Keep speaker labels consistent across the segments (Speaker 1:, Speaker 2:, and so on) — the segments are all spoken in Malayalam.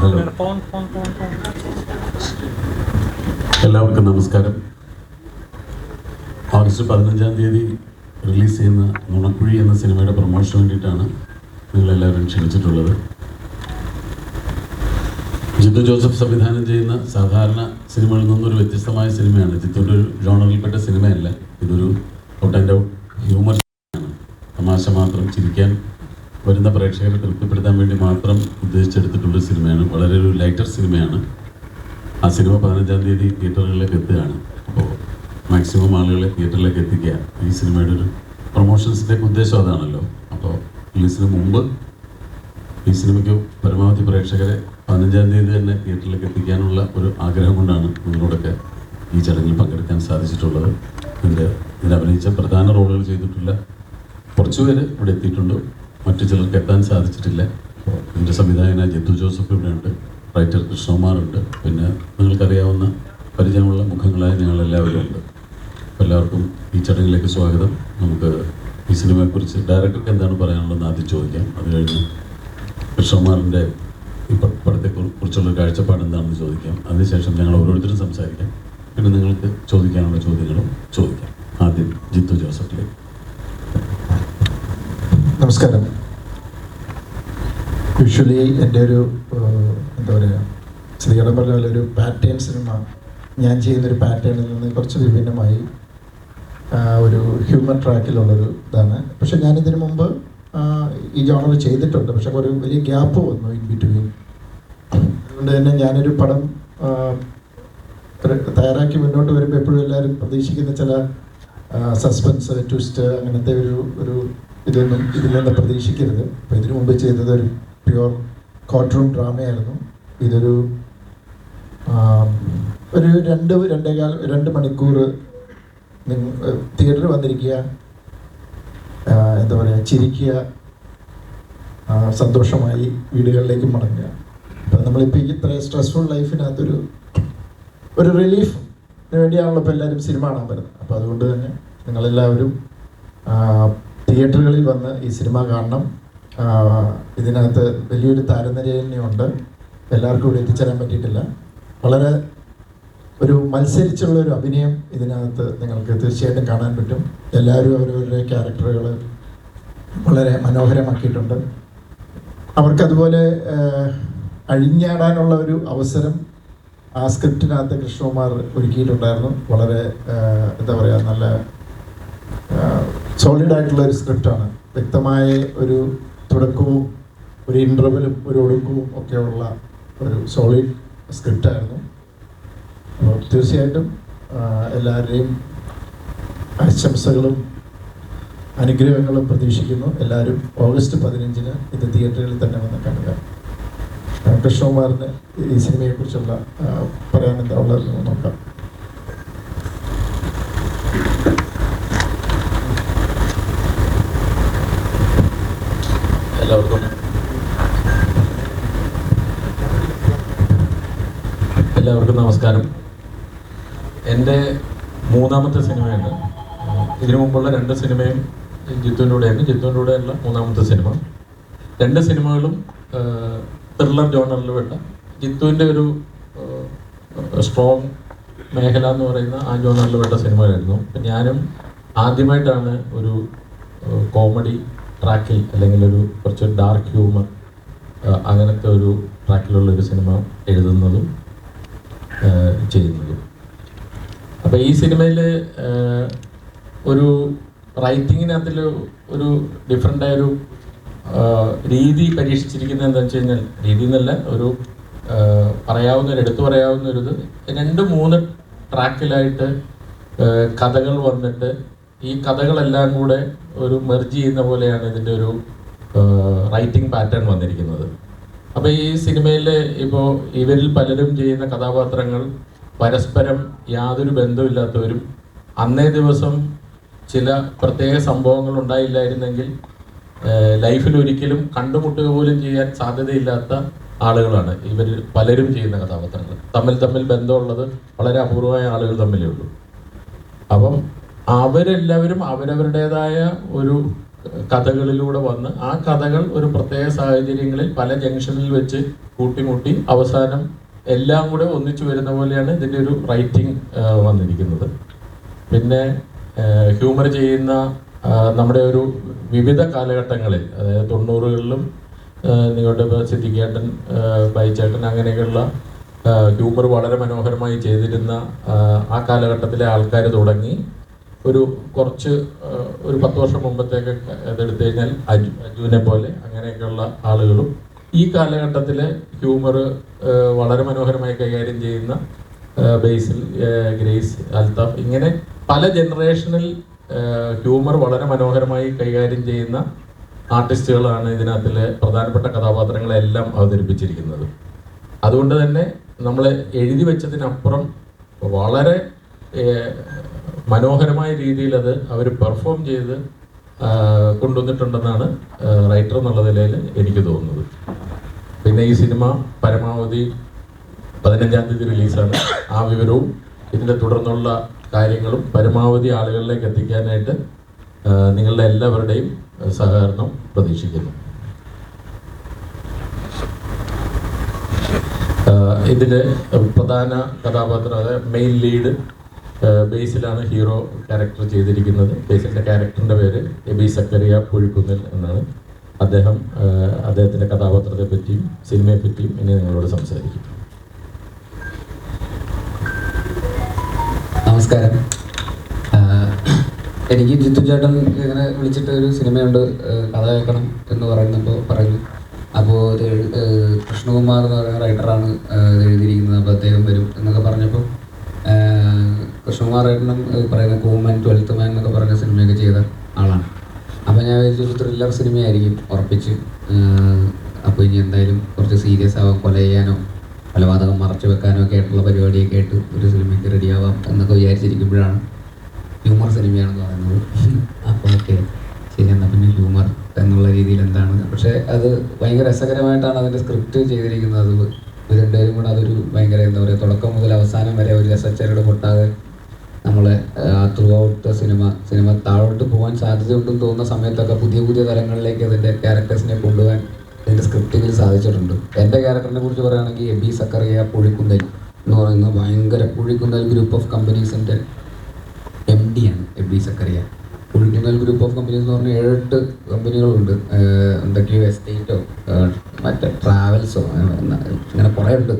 Speaker 1: ഹലോ എല്ലാവർക്കും നമസ്കാരം. ഓഗസ്റ്റ് പതിനഞ്ചാം തീയതി റിലീസ് ചെയ്യുന്ന നുണക്കുഴി എന്ന സിനിമയുടെ പ്രൊമോഷന് വേണ്ടിയിട്ടാണ് നിങ്ങളെല്ലാവരും ക്ഷണിച്ചിട്ടുള്ളത്. ജിത്തു ജോസഫ് സംവിധാനം ചെയ്യുന്ന സാധാരണ സിനിമകളിൽ നിന്നൊരു വ്യത്യസ്തമായ സിനിമയാണ്. ജിത്തുവിന്റെ ഒരു ജോണറിൽപ്പെട്ട സിനിമയല്ല. ഇതൊരു ഔട്ട് ആൻഡ് ഔട്ട് ഹ്യൂമർ ആണ് തമാശ മാത്രം ചിരിക്കാൻ വരുന്ന പ്രേക്ഷകരെ തൃപ്തിപ്പെടുത്താൻ വേണ്ടി മാത്രം ഉദ്ദേശിച്ചെടുത്തിട്ടുള്ള സിനിമയാണ്. വളരെ ഒരു ലൈറ്റർ സിനിമയാണ്. ആ സിനിമ പതിനഞ്ചാം തീയതി തിയേറ്ററുകളിലേക്ക് എത്തുകയാണ്. അപ്പോൾ മാക്സിമം ആളുകളെ തിയേറ്ററിലേക്ക് എത്തിക്കുക. ഈ സിനിമയുടെ ഒരു പ്രൊമോഷൻസിന്റെ ഉദ്ദേശം അതാണല്ലോ. അപ്പോൾ റിലീസിന് മുമ്പ് ഈ സിനിമയ്ക്ക് പരമാവധി പ്രേക്ഷകരെ പതിനഞ്ചാം തീയതി തന്നെ തിയേറ്ററിലേക്ക് എത്തിക്കാനുള്ള ഒരു ആഗ്രഹം കൊണ്ടാണ് നിങ്ങളോടൊക്കെ ഈ ചടങ്ങിൽ പങ്കെടുക്കാൻ സാധിച്ചിട്ടുള്ളത്. ഇതിന്റെ ഇതിൽ അഭിനയിച്ച പ്രധാന റോളുകൾ ചെയ്തിട്ടുള്ള കുറച്ചുപേര് ഇവിടെ എത്തിയിട്ടുണ്ട്. മറ്റു ചിലർക്ക് എത്താൻ സാധിച്ചിട്ടില്ല. എന്റെ സംവിധായകനായ ജിത്തു ജോസഫ് ഇവിടെയുണ്ട്. റൈറ്റർ കൃഷ്ണകുമാറുണ്ട്. പിന്നെ നിങ്ങൾക്കറിയാവുന്ന പരിചയമുള്ള മുഖങ്ങളായ ഞങ്ങളെല്ലാവരും ഉണ്ട്. എല്ലാവർക്കും ഈ ചടങ്ങിലേക്ക് സ്വാഗതം. നമുക്ക് ഈ സിനിമയെക്കുറിച്ച് ഡയറക്ടർക്ക് എന്താണ് പറയാനുള്ളതെന്ന് ആദ്യം ചോദിക്കാം. അത് കഴിഞ്ഞ് കൃഷ്ണകുമാറിന്റെ ഈ പടത്തെ കുറി- കുറിച്ചുള്ള കാഴ്ചപ്പാട് എന്താണെന്ന് ചോദിക്കാം. അതിനുശേഷം ഞങ്ങൾ ഓരോരുത്തരും സംസാരിക്കാം. പിന്നെ നിങ്ങൾക്ക് ചോദിക്കാനുള്ള ചോദ്യങ്ങളും ചോദിക്കാം. ആദ്യം ജിത്തു ജോസഫിലേക്ക്.
Speaker 2: നമസ്കാരം. യൂഷ്വലി എന്റെ ഒരു എന്താ പറയുക ശ്രീകടം പറഞ്ഞ ഒരു പാറ്റേൺ സിനിമ ഞാൻ ചെയ്യുന്നൊരു പാറ്റേണിൽ നിന്ന് കുറച്ച് വിഭിന്നമായി ഒരു ഹ്യൂമൻ ട്രാക്കിലുള്ളൊരു ഇതാണ്. പക്ഷെ ഞാനിതിന് മുമ്പ് ഈ ജോണർ ചെയ്തിട്ടുണ്ട്. പക്ഷെ ഒരു വലിയ ഗ്യാപ്പ് വന്നു ഇൻ ബിറ്റ്വീൻ അതുകൊണ്ട് തന്നെ ഞാനൊരു പടം തയ്യാറാക്കി മുന്നോട്ട് വരുമ്പോൾ എപ്പോഴും എല്ലാവരും പ്രതീക്ഷിക്കുന്ന ചില സസ്പെൻസ് ട്വിസ്റ്റ് അങ്ങനത്തെ ഒരു ഒരു ഇതൊന്നും ഇതിൽ പ്രതീക്ഷിക്കരുത്. അപ്പോൾ ഇതിനു മുമ്പ് ചെയ്തത് ഒരു പ്യുവർ കോർട്ട് റൂം ഡ്രാമയായിരുന്നു ഇതൊരു ഒരു രണ്ട് രണ്ടേകാൽ രണ്ട് മണിക്കൂർ നിങ്ങൾ തിയേറ്ററിൽ വന്നിരിക്കുക എന്താ പറയുക ചിരിക്കുക സന്തോഷമായി വീടുകളിലേക്ക് മടങ്ങുക. അപ്പം നമ്മളിപ്പോൾ ഇത്ര സ്ട്രെസ്ഫുൾ ലൈഫിനകത്തൊരു ഒരു റിലീഫ് വേണ്ടിയാണല്ലോ ഇപ്പോൾ എല്ലാവരും സിനിമ കാണാൻ വരുന്നത്. അപ്പോൾ അതുകൊണ്ട് തന്നെ നിങ്ങളെല്ലാവരും തിയേറ്ററുകളിൽ വന്ന് ഈ സിനിമ കാണണം. ഇതിനകത്ത് വലിയൊരു താരനിരയുണ്ട്. എല്ലാവർക്കും ഇവിടെ എത്തിച്ചേരാൻ പറ്റിയിട്ടില്ല. വളരെ ഒരു മത്സരിച്ചുള്ള ഒരു അഭിനയം ഇതിനകത്ത് നിങ്ങൾക്ക് തീർച്ചയായിട്ടും കാണാൻ പറ്റും. എല്ലാവരും അവരവരുടെ ക്യാരക്ടറുകൾ വളരെ മനോഹരമാക്കിയിട്ടുണ്ട്. അവർക്കതുപോലെ അഴിഞ്ഞാടാനുള്ള ഒരു അവസരം ആ സ്ക്രിപ്റ്റിനകത്ത് കൃഷ്ണകുമാർ ഒരുക്കിയിട്ടുണ്ടായിരുന്നു. വളരെ എന്താ പറയുക നല്ല സോളിഡ് ആയിട്ടുള്ള ഒരു സ്ക്രിപ്റ്റാണ് വ്യക്തമായ ഒരു തുടക്കവും ഒരു ഇന്റർവലും ഒരു ഒടുക്കവും ഒക്കെയുള്ള ഒരു സോളിഡ് സ്ക്രിപ്റ്റായിരുന്നു അപ്പോൾ തീർച്ചയായിട്ടും എല്ലാവരുടെയും ആശംസകളും അനുഗ്രഹങ്ങളും പ്രതീക്ഷിക്കുന്നു. എല്ലാവരും ഓഗസ്റ്റ് പതിനഞ്ചിന് ഇത് തിയേറ്ററുകളിൽ തന്നെ വന്ന് കാണുക. കൃഷ്ണകുമാറിന് ഈ സിനിമയെക്കുറിച്ചുള്ള പറയാൻ എന്താ ഉള്ളതെന്ന് നോക്കാം.
Speaker 3: എല്ലാവർക്കും. എല്ലാവർക്കും നമസ്കാരം. എന്റെ മൂന്നാമത്തെ സിനിമയാണ്. ഇതിനു മുമ്പുള്ള രണ്ട് സിനിമയും ജിത്തുവിന്റെ കൂടെയാണ്. ജിത്തുവിന്റെ കൂടെയുള്ള മൂന്നാമത്തെ സിനിമ. രണ്ട് സിനിമകളും ത്രില്ലർ ജോണറിൽ വേണ്ട ജിത്തുവിന്റെ ഒരു സ്ട്രോങ് മേഖല എന്ന് പറയുന്ന ആ ജോണറിൽ വേണ്ട സിനിമയായിരുന്നു അപ്പം ഞാനും ആദ്യമായിട്ടാണ് ഒരു കോമഡി ട്രാക്കിൽ അല്ലെങ്കിൽ ഒരു കുറച്ച് ഡാർക്ക് ഹ്യൂമർ അങ്ങനത്തെ ഒരു ട്രാക്കിലുള്ള ഒരു സിനിമ എഴുതുന്നതും ചെയ്യുന്നതും. അപ്പോൾ ഈ സിനിമയിൽ ഒരു റൈറ്റിങ്ങിനകത്തിൽ ഒരു ഡിഫറെന്റായ ഒരു രീതി പരീക്ഷിച്ചിരിക്കുന്നത് എന്താണെന്ന് വെച്ച് കഴിഞ്ഞാൽ രീതി എന്നല്ല ഒരു പറയാവുന്ന ഒരു എടുത്തു പറയാവുന്ന ഒരു ഇത്. രണ്ട് മൂന്ന് ട്രാക്കിലായിട്ട് കഥകൾ വന്നിട്ട് ഈ കഥകളെല്ലാം കൂടെ ഒരു മെർജ് ചെയ്യുന്ന പോലെയാണ് ഇതിന്റെ ഒരു റൈറ്റിംഗ് പാറ്റേൺ വന്നിരിക്കുന്നത്. അപ്പോൾ ഈ സിനിമയിലെ ഇപ്പോൾ ഇവരിൽ പലരും ചെയ്യുന്ന കഥാപാത്രങ്ങൾ പരസ്പരം യാതൊരു ബന്ധമില്ലാത്തവരും അന്നേ ദിവസം ചില പ്രത്യേക സംഭവങ്ങൾ ഉണ്ടായില്ലായിരുന്നെങ്കിൽ ലൈഫിൽ ഒരിക്കലും കണ്ടുമുട്ടുക പോലും ചെയ്യാൻ സാധ്യതയില്ലാത്ത ആളുകളാണ് ഇവർ പലരും ചെയ്യുന്ന കഥാപാത്രങ്ങൾ. തമ്മിൽ തമ്മിൽ ബന്ധമുള്ളത് വളരെ അപൂർവമായ ആളുകൾ തമ്മിലേ ഉള്ളൂ. അപ്പം അവരെല്ലാവരും അവരവരുടേതായ ഒരു കഥകളിലൂടെ വന്ന് ആ കഥകൾ ഒരു പ്രത്യേക സാഹചര്യങ്ങളിൽ പല ജംഗ്ഷനിൽ വെച്ച് കൂട്ടിമുട്ടി അവസാനം എല്ലാം കൂടെ ഒന്നിച്ചു വരുന്ന പോലെയാണ് ഇതിന്റെ ഒരു റൈറ്റിംഗ് വന്നിരിക്കുന്നത്. പിന്നെ ഹ്യൂമർ ചെയ്യുന്ന നമ്മുടെ ഒരു വിവിധ കാലഘട്ടങ്ങളിൽ അതായത് തൊണ്ണൂറുകളിലും നിങ്ങളുടെ സിദ്ധിക്കേട്ടൻ ബൈച്ചേട്ടൻ അങ്ങനെയൊക്കെയുള്ള ഹ്യൂമർ വളരെ മനോഹരമായി ചെയ്തിരുന്ന ആ കാലഘട്ടത്തിലെ ആൾക്കാർ തുടങ്ങി ഒരു കുറച്ച് ഒരു പത്ത് വർഷം മുമ്പത്തേക്ക് അതെടുത്തു കഴിഞ്ഞാൽ അജു അജുവിനെ പോലെ അങ്ങനെയൊക്കെയുള്ള ആളുകളും ഈ കാലഘട്ടത്തിലെ ഹ്യൂമർ വളരെ മനോഹരമായി കൈകാര്യം ചെയ്യുന്ന ബേസിൽ ഗ്രേസ് അൽതാഫ് ഇങ്ങനെ പല ജനറേഷനിൽ ഹ്യൂമർ വളരെ മനോഹരമായി കൈകാര്യം ചെയ്യുന്ന ആർട്ടിസ്റ്റുകളാണ് ഇതിനകത്തിലെ പ്രധാനപ്പെട്ട കഥാപാത്രങ്ങളെല്ലാം അവതരിപ്പിച്ചിരിക്കുന്നത്. അതുകൊണ്ട് തന്നെ നമ്മൾ എഴുതി വെച്ചതിനപ്പുറം വളരെ മനോഹരമായ രീതിയിൽ അത് അവർ പെർഫോം ചെയ്ത് കൊണ്ടുവന്നിട്ടുണ്ടെന്നാണ് റൈറ്റർ എന്നുള്ള നിലയിൽ എനിക്ക് തോന്നുന്നത്. പിന്നെ ഈ സിനിമ പരമാവധി പതിനഞ്ചാം തീയതി റിലീസാണ്. ആ വിവരവും ഇതിന്റെ തുടർന്നുള്ള കാര്യങ്ങളും പരമാവധി ആളുകളിലേക്ക് എത്തിക്കാനായിട്ട് നിങ്ങളുടെ എല്ലാവരുടെയും സഹകരണം പ്രതീക്ഷിക്കുന്നു. ഇതിന്റെ പ്രധാന കഥാപാത്രം അതായത് മെയിൻ ലീഡ് ബേസിലാണ് ഹീറോ ക്യാരക്ടർ ചെയ്തിരിക്കുന്നത്. ബേസിന്റെ ക്യാരക്ടറിന്റെ പേര് എബി സക്കറിയ പുഴിക്കുന്നിൽ എന്നാണ്. അദ്ദേഹം അദ്ദേഹത്തിന്റെ കഥാപാത്രത്തെ പറ്റിയും സിനിമയെ പറ്റിയും ഇനി നിങ്ങളോട് സംസാരിക്കും.
Speaker 4: നമസ്കാരം. എനിക്ക് ജിത്തു ചേട്ടൻ ഇങ്ങനെ വിളിച്ചിട്ട് ഒരു സിനിമയുണ്ട് കഥ കേൾക്കണം എന്ന് പറയുന്നപ്പോൾ പറഞ്ഞു. അപ്പോൾ കൃഷ്ണകുമാർ എന്ന് പറയുന്ന റൈറ്ററാണ് എഴുതിയിരിക്കുന്നത്. അപ്പോൾ അദ്ദേഹം വരും എന്നൊക്കെ പറഞ്ഞപ്പോൾ ഈ പറയുന്ന കൂമൻ ട്വൽത്ത് മാൻ എന്നൊക്കെ പറയുന്ന സിനിമയൊക്കെ ചെയ്ത ആളാണ്. അപ്പോൾ ഞാൻ വിചാരിച്ചു ഒരു ത്രില്ലർ സിനിമയായിരിക്കും ഉറപ്പിച്ച്. അപ്പോൾ ഇനി എന്തായാലും കുറച്ച് സീരിയസ് ആവാം കൊല ചെയ്യാനോ കൊലപാതകം മറച്ചു വെക്കാനോ ഒക്കെ ആയിട്ടുള്ള പരിപാടിയൊക്കെ ആയിട്ട് ഒരു സിനിമയ്ക്ക് റെഡിയാവാം എന്നൊക്കെ വിചാരിച്ചിരിക്കുമ്പോഴാണ് ഹ്യൂമർ സിനിമയാണെന്ന് പറയുന്നത്. അപ്പോൾ ഓക്കെ ശരി എന്നാൽ പിന്നെ ഹ്യൂമർ എന്നുള്ള രീതിയിൽ എന്താണ്? പക്ഷേ അത് ഭയങ്കര രസകരമായിട്ടാണ് അതിന്റെ സ്ക്രിപ്റ്റ് ചെയ്തിരിക്കുന്നത്. അത് രണ്ടുപേരും കൂടെ അതൊരു ഭയങ്കര എന്താ പറയുക തുടക്കം മുതൽ അവസാനം വരെ ഒരു രസച്ചരട് പൊട്ടാതെ നമ്മളെ ത്രൂ ഔട്ട് സിനിമ സിനിമ താഴോട്ട് പോകാൻ സാധ്യതയുണ്ടെന്ന് തോന്നുന്ന സമയത്തൊക്കെ പുതിയ പുതിയ തലങ്ങളിലേക്ക് അതിന്റെ ക്യാരക്ടേഴ്സിനെ കൊണ്ടുപോകാൻ അതിന്റെ സ്ക്രിപ്റ്റിങ്ങിൽ സാധിച്ചിട്ടുണ്ട്. എന്റെ ക്യാരക്ടറിനെ കുറിച്ച് പറയുകയാണെങ്കിൽ എബി സക്കറിയ പുഴിക്കുന്നൽ എന്ന് പറയുന്ന ഭയങ്കര പുഴിക്കുന്നൽ ഗ്രൂപ്പ് ഓഫ് കമ്പനീസിന്റെ എം ഡി ആണ് Eby Zachariah. Puzhikkunnal group of companies എന്ന് പറഞ്ഞാൽ ഏഴെട്ട് കമ്പനികളുണ്ട് എന്തൊക്കെയോ എസ്റ്റേറ്റോ മറ്റേ ട്രാവൽസോ അങ്ങനെ കുറേ ഉണ്ട്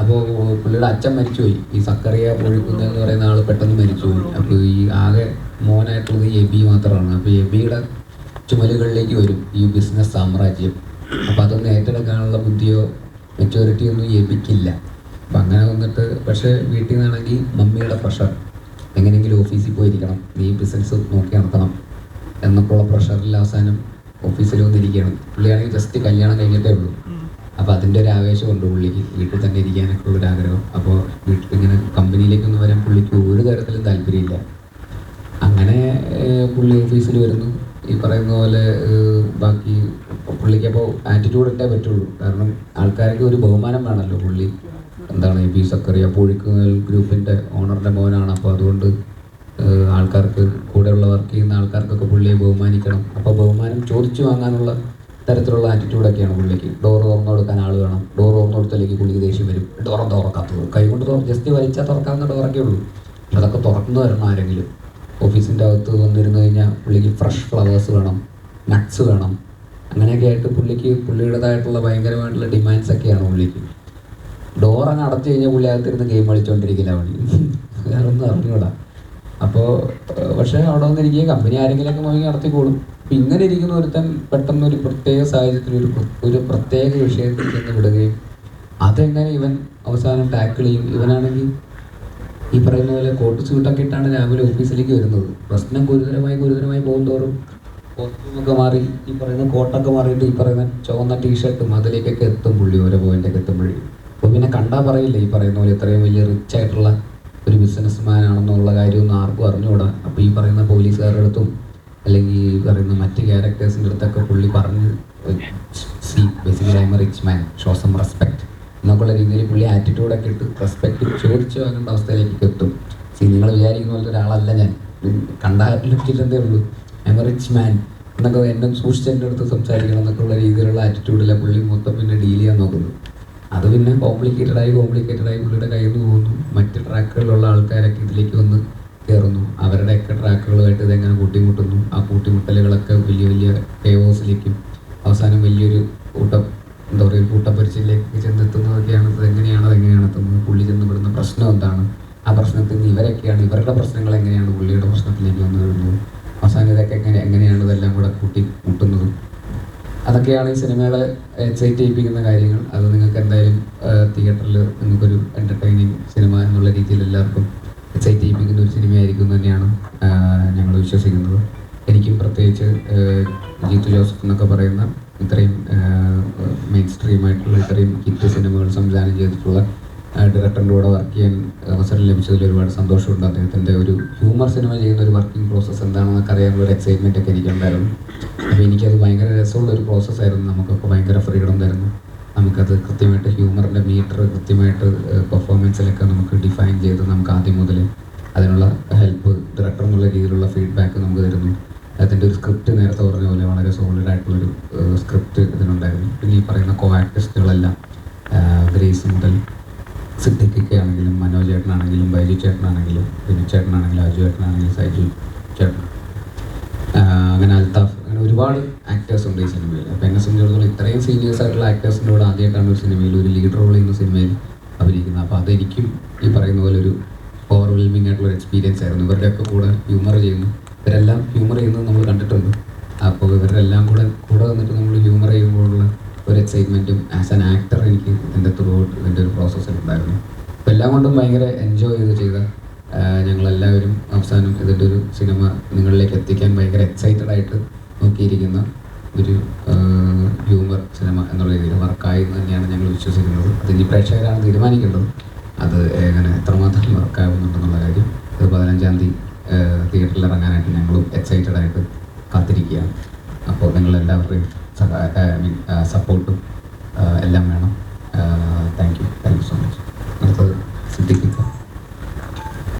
Speaker 4: അപ്പോൾ പുള്ളിയുടെ അച്ഛൻ മരിച്ചുപോയി. ഈ സക്കറിയ പൊഴിക്കുന്ന എന്ന് പറയുന്ന ആൾ പെട്ടെന്ന് മരിച്ചുപോയി. അപ്പോൾ ഈ ആകെ മോനായിട്ടുള്ളത് എബി മാത്രമാണ്. അപ്പോൾ എബിയുടെ ചുമലുകളിലേക്ക് വരും ഈ ബിസിനസ് സാമ്രാജ്യം. അപ്പോൾ അതൊന്നും ഏറ്റെടുക്കാനുള്ള ബുദ്ധിയോ മെച്ചൂരിറ്റി ഒന്നും എബിക്കില്ല. അപ്പം അങ്ങനെ വന്നിട്ട് പക്ഷേ വീട്ടിൽ നിന്നാണെങ്കിൽ മമ്മിയുടെ പ്രഷർ എങ്ങനെയെങ്കിലും ഓഫീസിൽ പോയിരിക്കണം. നീ ബിസിനസ് നോക്കി നടത്തണം എന്നൊക്കെയുള്ള പ്രഷറിൽ അവസാനം ഓഫീസിൽ വന്നിരിക്കുകയാണ്. പുള്ളിയാണെങ്കിൽ ജസ്റ്റ് കല്യാണം കഴിഞ്ഞിട്ടേ ഉള്ളൂ. അപ്പോൾ അതിന്റെ ഒരു ആവേശം ഉണ്ട് പുള്ളിക്ക് വീട്ടിൽ തന്നെ ഇരിക്കാനൊക്കെ ഒരു ആഗ്രഹം. അപ്പോൾ വീട്ടിൽ ഇങ്ങനെ കമ്പനിയിലേക്കൊന്നും വരാൻ പുള്ളിക്ക് ഒരു തരത്തിലും താല്പര്യമില്ല. അങ്ങനെ പുള്ളി ഓഫീസിൽ വരുന്നു. ഈ പറയുന്ന പോലെ ബാക്കി പുള്ളിക്ക് അപ്പോൾ ആറ്റിറ്റ്യൂഡ് ഇട്ടേ പറ്റുള്ളൂ. കാരണം ആൾക്കാർക്ക് ഒരു ബഹുമാനം വേണമല്ലോ പുള്ളി. എന്താണ് ഈ പി സക്കറിയ പുഴിക്കുങ്ങൽ ഗ്രൂപ്പിന്റെ ഓണറിന്റെ മോനാണ്. അപ്പോൾ അതുകൊണ്ട് ആൾക്കാർക്ക് കൂടെയുള്ള വർക്ക് ചെയ്യുന്ന ആൾക്കാർക്കൊക്കെ പുള്ളിയെ ബഹുമാനിക്കണം. അപ്പോൾ ബഹുമാനം ചോദിച്ചു വാങ്ങാനുള്ള തരത്തിലുള്ള ആറ്റിറ്റ്യൂഡൊക്കെയാണ് പുള്ളിക്ക്. ഡോർ തുറന്നു കൊടുക്കാൻ ആൾ വേണം. ഡോർ തുറന്നു കൊടുത്തില്ലെങ്കിൽ പുള്ളിക്ക് ദേഷ്യം വരും. ഡോറും തുറക്കാത്തത് കൈ കൊണ്ട് തുറ ജസ്റ്റ് വലിച്ചാൽ തുറക്കാവുന്ന ഡോറൊക്കെ ഉള്ളൂ. അതൊക്കെ തുറന്നു വരണം ആരെങ്കിലും. ഓഫീസിന്റെ അകത്ത് വന്നിരുന്നു കഴിഞ്ഞാൽ പുള്ളിക്ക് ഫ്രഷ് ഫ്ലവേഴ്സ് വേണം നട്ട്സ് വേണം. അങ്ങനെയൊക്കെ ആയിട്ട് പുള്ളിക്ക് പുള്ളിയുടേതായിട്ടുള്ള ഭയങ്കരമായിട്ടുള്ള ഡിമാൻഡ്സ് ഒക്കെയാണ് പുള്ളിക്ക്. ഡോർ അങ്ങ് അടച്ചു കഴിഞ്ഞാൽ പുള്ളി അകത്തിരുന്ന് ഗെയിം കളിച്ചുകൊണ്ടിരിക്കില്ല പണി വേറെ അറിഞ്ഞൂടാ. അപ്പോൾ പക്ഷേ അവിടെ വന്നിരിക്കുക കമ്പനി ആരെങ്കിലുമൊക്കെ നോക്കി നടത്തിക്കോളും. അപ്പം ഇങ്ങനെ ഇരിക്കുന്ന ഒരുത്തൻ പെട്ടെന്ന് ഒരു പ്രത്യേക സാഹചര്യത്തിൽ ഒരു ഒരു പ്രത്യേക വിഷയത്തിൽ ചെന്ന് വിടുകയും അതെങ്ങനെ ഇവൻ അവസാനം ടാക്കിൾ ചെയ്യും? ഇവനാണെങ്കിൽ ഈ പറയുന്ന പോലെ കോട്ട് സ്യൂട്ടൊക്കെ ഇട്ടാണ് രാവിലെ ഓഫീസിലേക്ക് വരുന്നത്. പ്രശ്നം ഗുരുതരമായി ഗുരുതരമായി പോകുന്തോറും കോസ്റ്റ്യൂമൊക്കെ മാറി ഈ പറയുന്ന കോട്ടൊക്കെ മാറിയിട്ട് ഈ പറയുന്ന ചുവന്ന ടീഷർട്ടും അതിലേക്കൊക്കെ എത്തും പുള്ളി ഓരോ പോയിന്റൊക്കെ എത്തുമ്പോഴേ. അപ്പോൾ പിന്നെ കണ്ടാൽ പറയില്ല ഈ പറയുന്ന പോലെ ഇത്രയും വലിയ റിച്ച് ആയിട്ടുള്ള ഒരു ബിസിനസ് മാൻ ആണെന്നുള്ള കാര്യമൊന്നും ആർക്കും അറിഞ്ഞുകൂടാ. അപ്പോൾ ഈ പറയുന്ന പോലീസുകാരുടെ അടുത്തും അല്ലെങ്കിൽ പറയുന്ന മറ്റ് ക്യാരക്ടേഴ്സിന്റെ അടുത്തൊക്കെ പുള്ളി പറഞ്ഞ് rich man show some respect എന്നൊക്കെയുള്ള രീതിയിൽ പുള്ളി ആറ്റിറ്റ്യൂഡൊക്കെ ഇട്ട് റെസ്പെക്ട് ചോദിച്ചു വാങ്ങേണ്ട അവസ്ഥയിലേക്ക് എത്തും. സി നിങ്ങൾ വിചാരിക്കുന്ന പോലത്തെ ഒരാളല്ല ഞാൻ. കണ്ടാൽ ലുക്കില്ലെന്തേ ഉള്ളൂ. ഐ എം റിച്ച് മാൻ എന്നൊക്കെ എന്നെ സൂക്ഷിച്ച് എന്റെ അടുത്ത് സംസാരിക്കണം എന്നൊക്കെയുള്ള രീതിയിലുള്ള ആറ്റിറ്റ്യൂഡിലെ പുള്ളി മൊത്തം പിന്നെ ഡീൽ ചെയ്യാൻ നോക്കുന്നു അത് പിന്നെ കോംപ്ലിക്കേറ്റഡായി കോംപ്ലിക്കേറ്റഡായി പുള്ളിയുടെ കയ്യിൽ നിന്ന് പോകുന്നു. മറ്റ് ട്രാക്കുകളിലുള്ള ആൾക്കാരൊക്കെ ഇതിലേക്ക് വന്ന് കയറുന്നു. അവരുടെയൊക്കെ ട്രാക്കുകളുമായിട്ട് ഇതെങ്ങനെ കൂട്ടിമുട്ടുന്നു? ആ കൂട്ടിമുട്ടലുകളൊക്കെ വലിയ വലിയ കെയോസിലേക്കും അവസാനം വലിയൊരു കൂട്ടം എന്താ പറയുക കൂട്ടപ്പരിച്ചിലേക്ക് ചെന്നെത്തുന്നതൊക്കെയാണ്. ഇതെങ്ങനെയാണ് അതെങ്ങനെയാണ് എത്തുന്നത് പുള്ളി ചെന്നപ്പെടുന്ന പ്രശ്നം എന്താണ്? ആ പ്രശ്നത്തിൽ നിന്ന് ഇവരൊക്കെയാണ് ഇവരുടെ പ്രശ്നങ്ങൾ എങ്ങനെയാണ് പുള്ളിയുടെ പ്രശ്നത്തിലേക്ക് വന്നു വരുന്നത്? അവസാനം ഇതൊക്കെ എങ്ങനെ എങ്ങനെയാണ് ഇതെല്ലാം കൂടെ കൂട്ടി മുട്ടുന്നതും അതൊക്കെയാണ് ഈ സിനിമയുടെ എക്സൈറ്റ് ചെയ്യിപ്പിക്കുന്ന കാര്യങ്ങൾ. അത് നിങ്ങൾക്ക് എന്തായാലും തിയേറ്ററിൽ നിങ്ങൾക്കൊരു എന്റർടൈനിങ് സിനിമ എന്നുള്ള രീതിയിൽ എല്ലാവർക്കും ചെയ്യിപ്പിക്കുന്ന ഒരു സിനിമയായിരിക്കും തന്നെയാണ് ഞങ്ങൾ വിശ്വസിക്കുന്നത്. എനിക്കും പ്രത്യേകിച്ച് ജീത്തു ജോസഫ് എന്നൊക്കെ പറയുന്ന ഇത്രയും മെയിൻ സ്ട്രീം ആയിട്ടുള്ള ഇത്രയും ഹിറ്റ് സിനിമകൾ സംവിധാനം ചെയ്തിട്ടുള്ള ഡയറക്ടറിന്റെ കൂടെ വർക്ക് ചെയ്യാൻ അവസരം ലഭിച്ചതിൽ ഒരുപാട് സന്തോഷമുണ്ട്. അദ്ദേഹത്തിന്റെ ഒരു ഹ്യൂമർ സിനിമ ചെയ്യുന്ന ഒരു വർക്കിംഗ് പ്രോസസ്സ് എന്താണെന്നൊക്കെ അറിയാനുള്ള ഒരു എക്സൈറ്റ്മെന്റ് ഒക്കെ എനിക്കുണ്ടായിരുന്നു. അപ്പോൾ എനിക്കത് ഭയങ്കര രസമുള്ള ഒരു പ്രോസസ്സായിരുന്നു നമുക്കൊക്കെ ഭയങ്കര ഫ്രീഡം തരുന്നു. നമുക്കത് കൃത്യമായിട്ട് ഹ്യൂമറിന്റെ മീറ്റർ കൃത്യമായിട്ട് പെർഫോമൻസിലൊക്കെ നമുക്ക് ഡിഫൈൻ ചെയ്ത് നമുക്ക് ആദ്യം മുതൽ അതിനുള്ള ഹെൽപ്പ് ഡയറക്ടർ എന്നുള്ള രീതിയിലുള്ള ഫീഡ്ബാക്ക് നമുക്ക് തരുന്നു. അതിന്റെ ഒരു സ്ക്രിപ്റ്റ് നേരത്തെ പറഞ്ഞ പോലെ വളരെ സോളിഡ് ആയിട്ടുള്ളൊരു സ്ക്രിപ്റ്റ് ഇതിനുണ്ടായിരുന്നു. പിന്നെ ഈ പറയുന്ന കോ ആക്ടിസ്റ്റുകളെല്ലാം ഗ്രേസ് മുതൽ സിദ്ധിക്കൊക്കെ ആണെങ്കിലും മനോജ് ചേട്ടനാണെങ്കിലും ബൈജു ചേട്ടനാണെങ്കിലും വിനു ചേട്ടനാണെങ്കിലും അജു ചേട്ടനാണെങ്കിലും സൈജു ചേട്ടൻ അങ്ങനെ അൽത്താഫ് ഒരുപാട് ആക്ടേഴ്സ് ഉണ്ട് ഈ സിനിമയിൽ അപ്പോൾ എന്നെ സംബന്ധിച്ചിടത്തോളം ഇത്രയും സീനിയേഴ്സ് ആയിട്ടുള്ള ആക്ടേഴ്സിന്റെ കൂടെ ആദ്യമായിട്ടാണ് ഒരു സിനിമയിൽ ഒരു ലീഡ് റോൾ ചെയ്യുന്ന സിനിമയിൽ അഭിനയിക്കുന്നത് അപ്പോൾ അതെനിക്കും ഈ പറയുന്ന പോലെ ഒരു ഓവർവെൽമിംഗ് ആയിട്ടുള്ള ഒരു എക്സ്പീരിയൻസ് ആയിരുന്നു. ഇവരുടെയൊക്കെ കൂടെ ഹ്യൂമർ ചെയ്യുന്നു. ഇവരെല്ലാം ഹ്യൂമർ ചെയ്യുന്നത് നമ്മൾ കണ്ടിട്ടുണ്ട്. അപ്പോൾ ഇവരുടെ എല്ലാം കൂടെ കൂടെ വന്നിട്ട് നമ്മൾ ഹ്യൂമർ ചെയ്യുമ്പോഴുള്ള ഒരു എക്സൈറ്റ്മെന്റും ആസ് ആൻ ആക്ടർ എനിക്ക് എന്റെ ത്രൂ ഔട്ട് ഇതിന്റെ ഒരു പ്രോസസ്സിൽ ഉണ്ടായിരുന്നു. അപ്പോൾ എല്ലാം കൊണ്ടും ഭയങ്കര എൻജോയ് ചെയ്ത് ചെയ്ത ഞങ്ങളെല്ലാവരും അവസാനം ഇതിന്റെ ഒരു സിനിമ നിങ്ങളിലേക്ക് എത്തിക്കാൻ ഭയങ്കര എക്സൈറ്റഡ് ആയിട്ട് നോക്കിയിരിക്കുന്ന ഒരു ഹ്യൂമർ സിനിമ എന്നുള്ള രീതിയിൽ വർക്കായി എന്ന് തന്നെയാണ് ഞങ്ങൾ വിശ്വസിക്കുന്നത്. അത് ഇനി പ്രേക്ഷകരാണ് തീരുമാനിക്കേണ്ടത്. അത് എങ്ങനെ എത്രമാത്രം വർക്കാകുന്നുണ്ടെന്നുള്ള കാര്യം ഇത് പതിനഞ്ചാം തീയതി തിയേറ്ററിൽ ഇറങ്ങാനായിട്ട് ഞങ്ങളും എക്സൈറ്റഡ് ആയിട്ട് കാത്തിരിക്കുകയാണ്. അപ്പോൾ നിങ്ങളെല്ലാവരുടെയും സഹായ ഐ മീൻ സപ്പോർട്ടും എല്ലാം വേണം. Thank you thank you so much അടുത്തത് സിദ്ദിഖിക്ക.